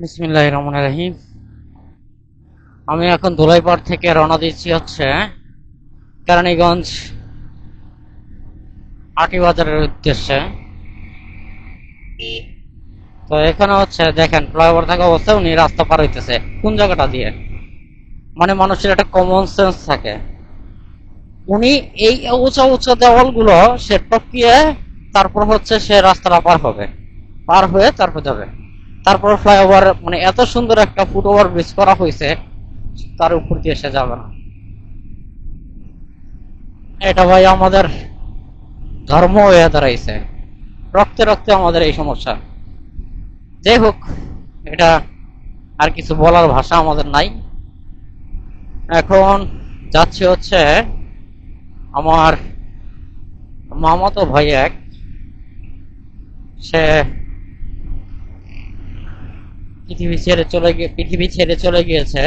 বিসমিল্লাহ রহমান রাহিম আমি এখন ধুলাইপাড় থেকে রওনা দিচ্ছি হচ্ছে কেরানীগঞ্জ আটি বাজারের উদ্দেশ্যে। তো এখানে হচ্ছে দেখেন ফ্লাইওভার থাকা অবস্থায় উনি রাস্তা পার হইতেছে। কোন জায়গাটা দিয়ে? মানে মানুষের একটা কমন সেন্স থাকে। উনি এই উঁচা উঁচা দেওয়ালগুলো সে টপকিয়ে তারপর হচ্ছে সে রাস্তাটা পার হবে। পার হয়ে তারপর যাবে। তারপর ফ্লাইওভার মানে এত সুন্দর একটা ফুট ওভার ব্রিজ করা হয়েছে, তার উপর দিয়ে সে যাবে না। এটা ভাই আমাদের ধর্ম হয়ে দাঁড়াইছে। রক্তে রক্তে আমাদের এই সমস্যা। যাই হোক, এটা আর কিছু বলার ভাষা আমাদের নাই। এখন যাচ্ছে হচ্ছে আমার মামাতো ভাই এক সে পৃথিবী ছেড়ে চলে গিয়ে পৃথিবী ছেড়ে চলে গিয়েছে।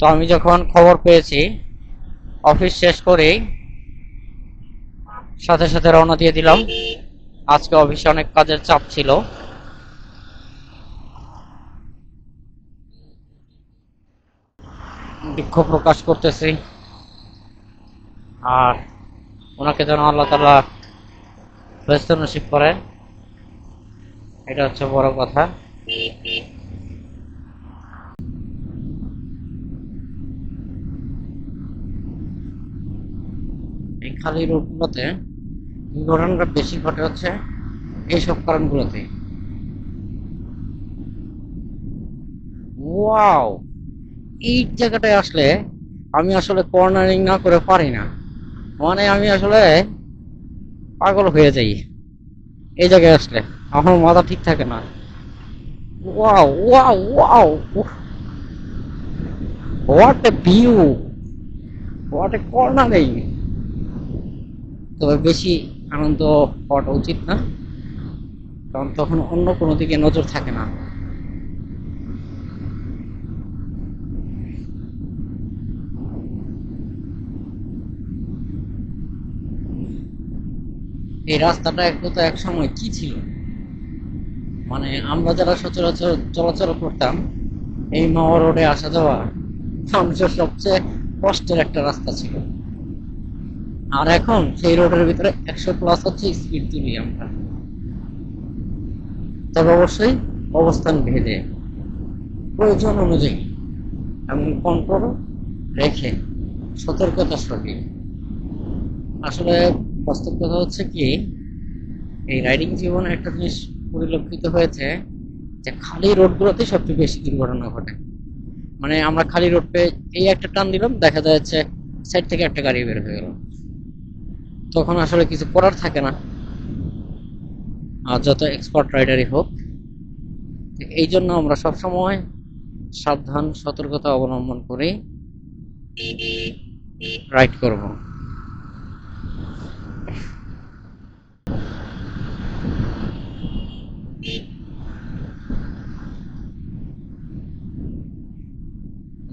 তো আমি যখন খবর পেয়েছি, অফিস শেষ করেই সাথে সাথে রওনা দিয়ে দিলাম। আজকে অফিসে অনেক কাজের চাপ ছিল। দুঃখ প্রকাশ করতেছি। আর ওনাকে যেন আল্লাহ তালা ব্যস্ত নসিব করে এটা হচ্ছে বড় কথা। এই খালি রোডগুলোতে দুর্ঘটনাটা বেশি ঘটে হচ্ছে এইসব কারণগুলোতে। ওয়াও! এই জায়গাটায় আসলে আমি আসলে কর্নারিং না করে পারি না। মানে আমি আসলে পাগল হয়ে যাই। এই জায়গায় আসলে। আমার মাথা ঠিক থাকে না। Wow wow wow. What a view তবে বেশি আনন্দ হওয়াটা উচিত না, কারণ তখন অন্য কোনো দিকে নজর থাকে না। এই রাস্তাটা এক সময় কি ছিল? মানে আমরা যারা সচরাচর চলাচল করতাম, এই মাওয়া রোডে আসা যাওয়া মানুষের সবচেয়ে কষ্টের একটা রাস্তা ছিল। আর এখন সেই রোডের ভিতরে একশো প্লাস হচ্ছে স্পিড তুলি আমরা। তবে অবশ্যই অবস্থান ভেদে, প্রয়োজন অনুযায়ী এমন কন্ট্রোল রেখে সতর্কতা সঙ্গে আসলে বাস্তব কথা হচ্ছে কি, এই রাইডিং জীবনে একটা জিনিস পরিলক্ষিত হয়েছে যে খালি রোডগুলোতে সবচেয়ে বেশি দুর্ঘটনা ঘটে। মানে আমরা খালি রোড পেয়ে এই একটা টান দিলাম, দেখা যাচ্ছে সাইড থেকে একটা গাড়ি বের হয়ে গেল। তখন আসলে কিছু করার থাকে না। আর যত এক্সপার্ট রাইডারই হোক, এই জন্য আমরা সবসময় সাবধান, সতর্কতা অবলম্বন করে রাইড করব।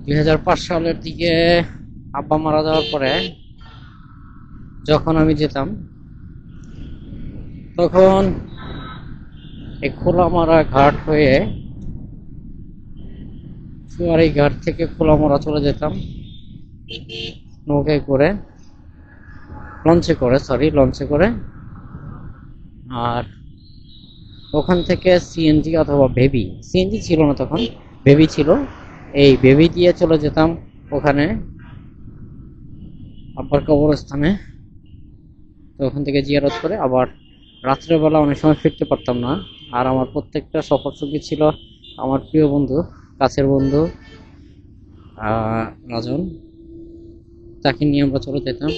দুই সালের দিকে আব্বা মারা যাওয়ার পরে যখন আমি যেতাম, তখন এই খোলামারা ঘাট হয়ে ফুয়ারি ঘাট থেকে খোলামারা চলে যেতাম। নৌকায় করে, লঞ্চে করে সরি লঞ্চে করে। আর ওখান থেকে সিএনজি অথবা বেবি সিএনজি ছিল না তখন বেবি ছিল। এই বেবি দিয়ে চলে যেতাম ওখানে আব্বার কবরস্থানে। তো ওখান থেকে জিয়ারত করে আবার রাত্রেবেলা অনেক সময় ফিরতে পারতাম না। আর আমার প্রত্যেকটা সফর সঙ্গী ছিল আমার প্রিয় বন্ধু, কাছের বন্ধু রাজন। তাকে নিয়ে আমরা চলে যেতাম।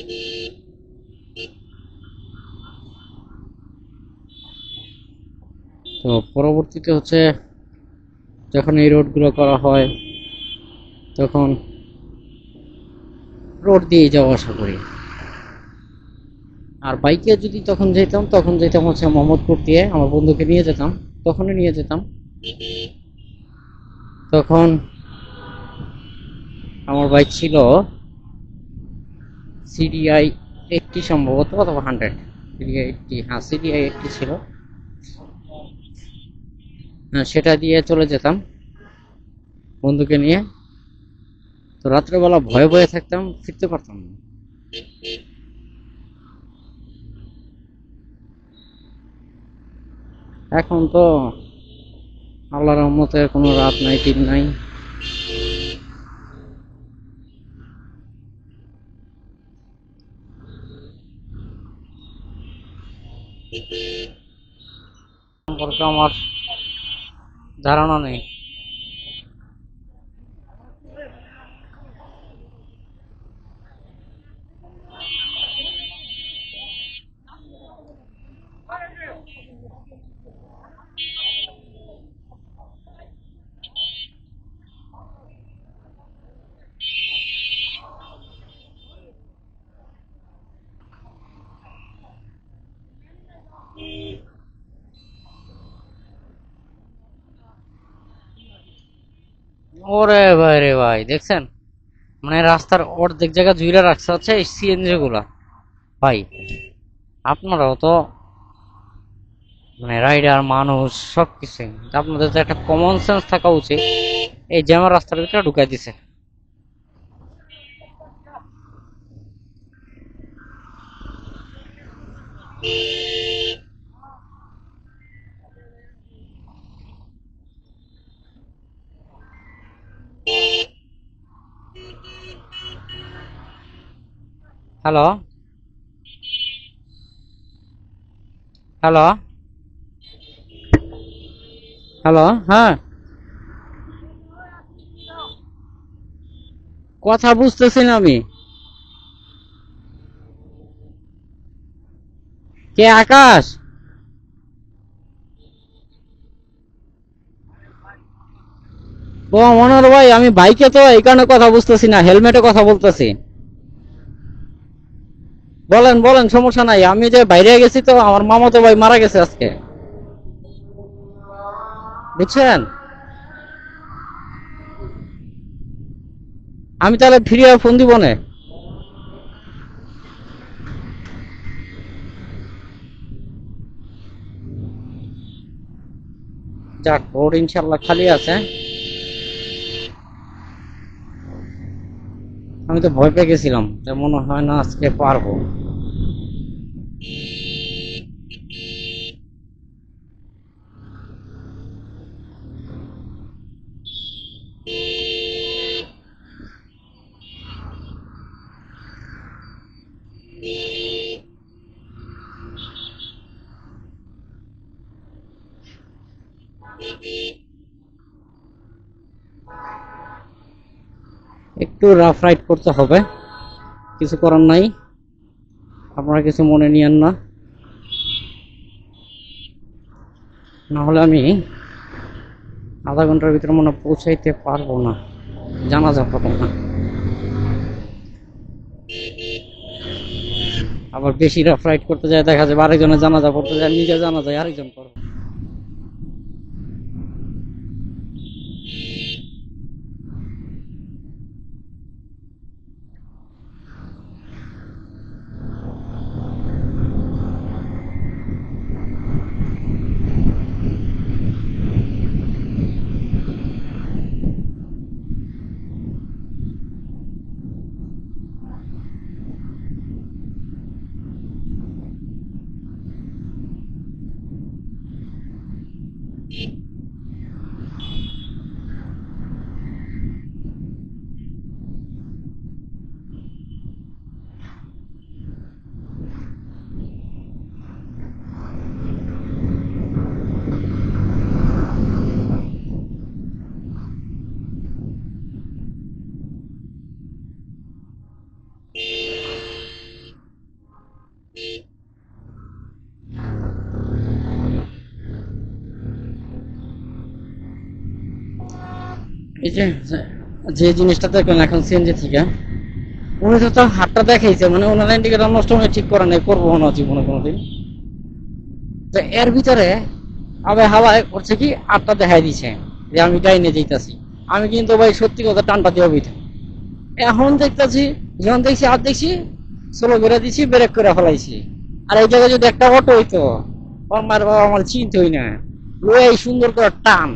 তো পরবর্তীতে হচ্ছে যখন এই রোডগুলো করা হয় তখন রোড দিয়ে যাওয়া আসা করি। আর বাইকে যদি তখন যেতাম তখন যেতাম হচ্ছে মোহাম্মদপুর দিয়ে আমার বন্ধুকে নিয়ে যেতাম তখনই নিয়ে যেতাম। তখন আমার বাইক ছিল সিডিআই এইটটি সম্ভবত অথবা হান্ড্রেড সিডিআই এইটটি হ্যাঁ সিডিআই এইটটি ছিল। হ্যাঁ, সেটা দিয়ে চলে যেতাম বন্ধুকে নিয়ে। তো রাত্রেবেলা ভয়ে ভয়ে থাকতাম, ফিরতে পারতাম না। এখন তো আল্লাহর রহমতে কোনো রাত নাই, দিন নাই। সম্পর্কে আমার ধারণা নেই। ওরে ভাই রে ভাই, দেখছেন? মানে রাস্তার অর্ধেক জায়গা জুইলা রাখছে হচ্ছে এই সিএনজি গুলা। ভাই, আপনারাও তো মানে রাইডার, মানুষ সব কিছু আপনাদের তো একটা কমন সেন্স থাকা উচিত এই জ্যামের রাস্তার ভিতরে ঢুকাই দিছে। হ্যালো হ্যালো হ্যালো হ্যাঁ। কথা বুঝতেছি না আমি। কে আকাশ? ও মনোহর ভাই, আমি বাইকে তো এই কারণে কথা বুঝতেছি না, হেলমেটে কথা বলতেছি। বলেন বলেন, সমস্যা নাই, আমি যে বাইরে গেছি তো আমার মামা তো ভাই মারা গেছে আজকে। বুঝছেন? আমি তাহলে ফিরিয়ে ফোন দিব না। যাক, রোড ইনশাল্লাহ খালি আছে। আমি তো ভয় পেয়ে গেছিলাম মনে হয় না আজকে পারব। একটু রাফ রাইড করতে হবে। কিছু করার নাই। আপনারা কিছু মনে নিয়েন না। না হলে আমি আধা ঘণ্টার ভিতরে মনে পৌঁছাইতে পারব না। জানাজা পাবো না। আবার বেশি রাফ রাইড করতে যায়, দেখা যাবে আরেকজনের জানাজা পড়তে যায় নিজে জানা যায় আরেকজন করো যে জিনিসটা দেখবেন এখন সিএনজি থেকে, উনি তো তার দেখাইছে মানে ওনার ইন্ডিকেটার নষ্ট হয়ে ঠিক করে নাই, করব না জীবনে কোনোদিন। তো এর ভিতরে আবার হাওয়ায় করছে কি আটটা দেখাই দিছে, যে আমি ডাইনে যেতেছি আমি কিন্তু ভাই সত্যি কথা টানটা দিয়ে বইতে এখন দেখতেছি, যখন দেখছি, আর দেখছি স্লো করে দিছি ব্রেক করে ফেলাইছি। আর এই জায়গায় যদি একটা অটো হইতো, আমার বাবা আমার চিন্তা হই না এই সুন্দর করে টান।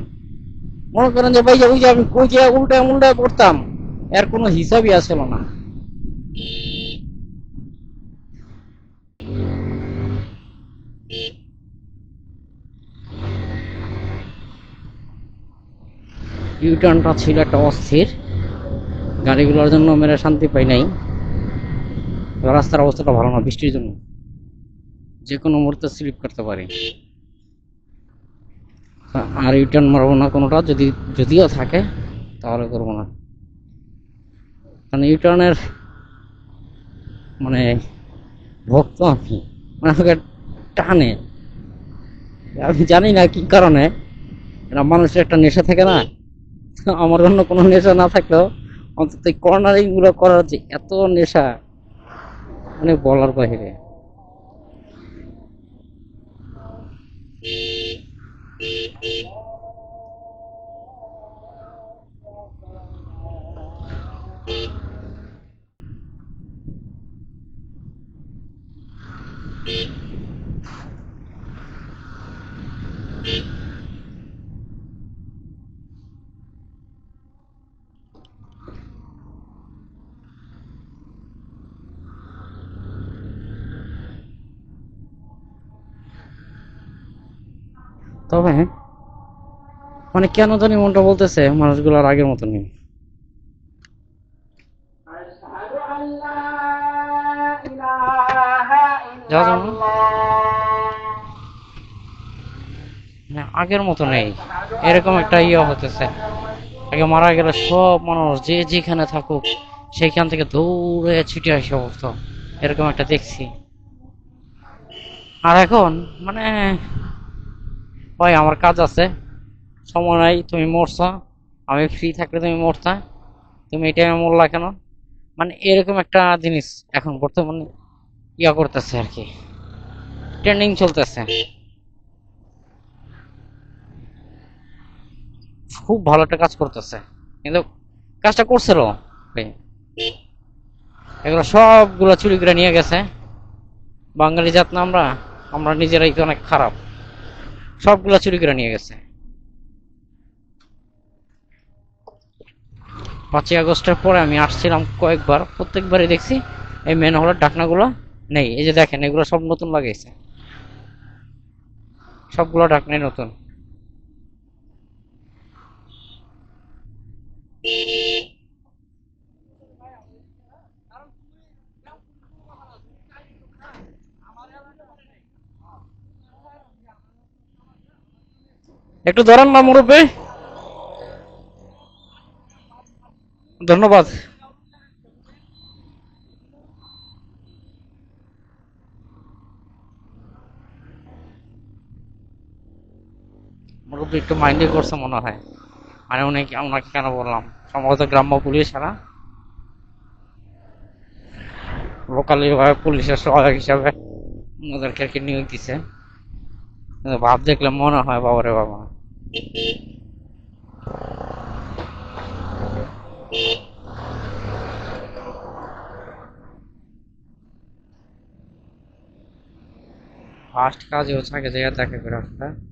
মনে করেন যে ভাই যে ওই যে আমি কই যে উল্টায় উল্টায় পড়তাম এর কোনো হিসাবই আসলো না। ইউটার্নটা ছিল একটা অস্থির। গাড়িগুলোর জন্য মেরে শান্তি পাই নাই। রাস্তার অবস্থাটা ভালো না, বৃষ্টির জন্য। যে কোনো মুহূর্তে স্লিপ করতে পারি। আর ইউটার্ন মারবো না কোনোটা। যদি, যদিও থাকে, তাহলে করব না। কারণ ইউটার্নের মানে ভক্ত আমি মানে আমাকে টানে। আমি জানি না কি কারণে। মানুষের একটা নেশা থাকে না। আমার অন্য কোনো নেশা না থাকলেও অন্তত কর্নারিংগুলো করার যে এত নেশা মানে বলার বাহিরে তবে মানে কেন জানি মনটা বলতেছে মানুষগুলোর আগের মতো নেই। আগের মতো নেই। এরকম একটা ইয়ে হতেছে। আগে মারা গেলে সব মানুষ যে যেখানে থাকুক সেইখান থেকে দৌড়ে ছুটে আসে অবস্থা। এরকম একটা দেখছি। আর এখন মানে ভাই, আমার কাজ আছে। সময় নাই, তুমি মরছো। আমি ফ্রি থাকলে তুমি মরতা। তুমি এটা মরলা কেন মানে এরকম একটা জিনিস এখন বর্তমানে ইয়া করতেছে আর কি। ট্রেন্ডিং চলতেছে। খুব ভালো একটা কাজ করতেছে। কিন্তু কাজটা করছিল। এগুলো সবগুলো চুরি করে নিয়ে গেছে। বাঙালি জাত না আমরা আমরা নিজেরাই অনেক খারাপ। সবগুলো চুরি করে নিয়ে গেছে। পাঁচই আগস্টের পরে আমি আসছিলাম কয়েকবার, প্রত্যেকবারই দেখছি এই মেন হলের ডাকনাগুলো নেই। এই যে দেখেন, এগুলো সব নতুন লাগাইছে সবগুলো ডাকনাই নতুন। একটু ধরেন না মুরব্বী। ধন্যবাদ। একটু মাইন্ডে করছে মনে হয়। মানে উনি ওনাকে কেন বললাম? সম্ভবত গ্রাম্য পুলিশ এরা লোকালি পুলিশের সহায়ক হিসাবে ওদেরকে আর কি নিয়োগ দিছে। ভাব দেখলে মনে হয় বাবারে বাবা। ফার্স্ট কাজ হচ্ছে আগে জায়গা দেখা করে আসতে এদিকে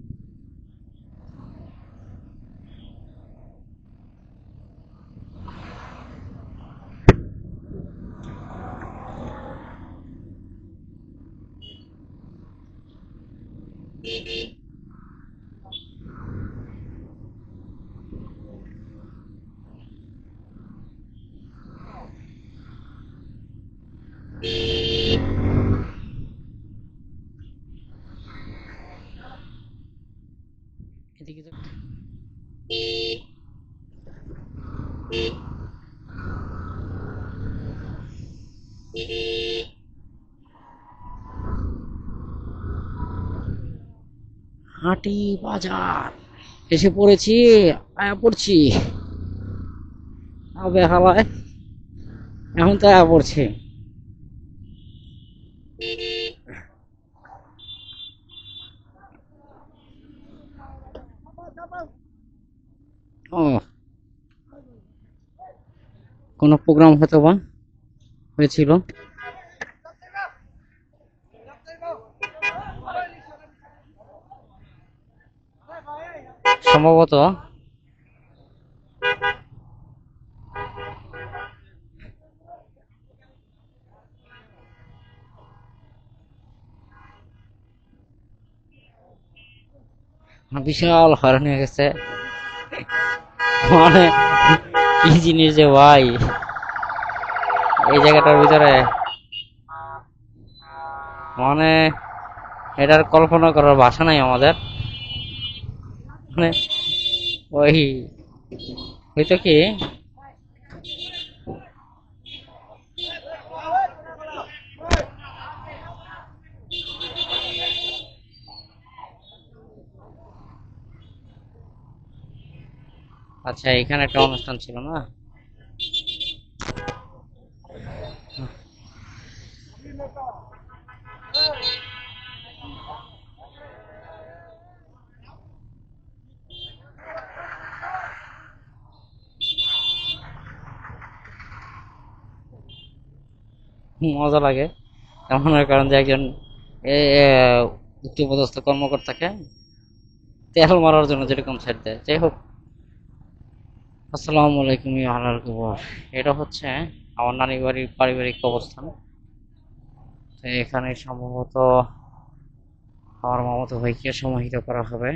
হাটি বাজার। এসে পড়েছি, আয়া পড়ছি। এখন তো আয়া পড়ছে। ও। কোনো প্রোগ্রাম হয়তো বা হয়েছিল। সম্ভবত। বিশাল হরণ হয়ে গেছে। মানে কি জিনিস যে ভাই। এই জায়গাটার ভিতরে। মানে এটার কল্পনা করার ভাষা নাই আমাদের। মানে ওই হয়তো কি? আচ্ছা এখানে একটা অনুষ্ঠান ছিল না? মজা লাগে। এমনের কারণ যে একজন উচ্চপদস্থ কর্মকর্তাকে তেল মারার জন্য যেরকম ছেড়ে দেয়। যাই হোক, আসসালামু আলাইকুম আহলাল কুবর। এটা হচ্ছে আমার নানি বাড়ির পারিবারিক অবস্থান। তো এখানে সম্ভবত আমার মামাতো ভাইকে সমাহিত করা হবে।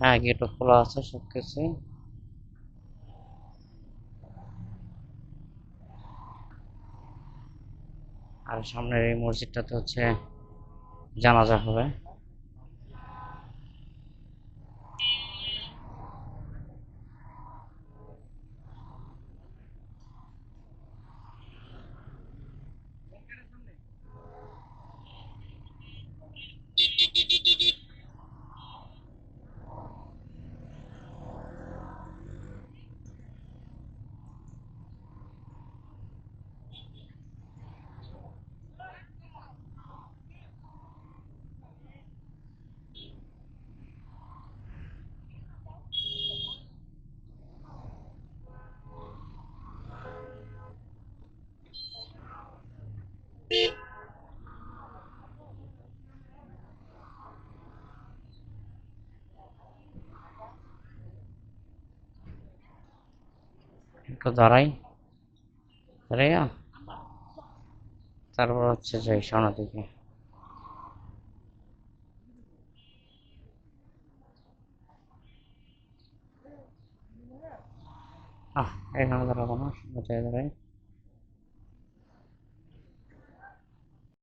হ্যাঁ গেটও খোলা আছে সব কিছুই আর সামনের এই মসজিদটাতে হচ্ছে জানাজা হবে। একটু দাঁড়াই। দাঁড়াইয়া তারপর হচ্ছে যাই সামনের দিকে। আহ এখানে দাঁড়াবো না দাঁড়াই।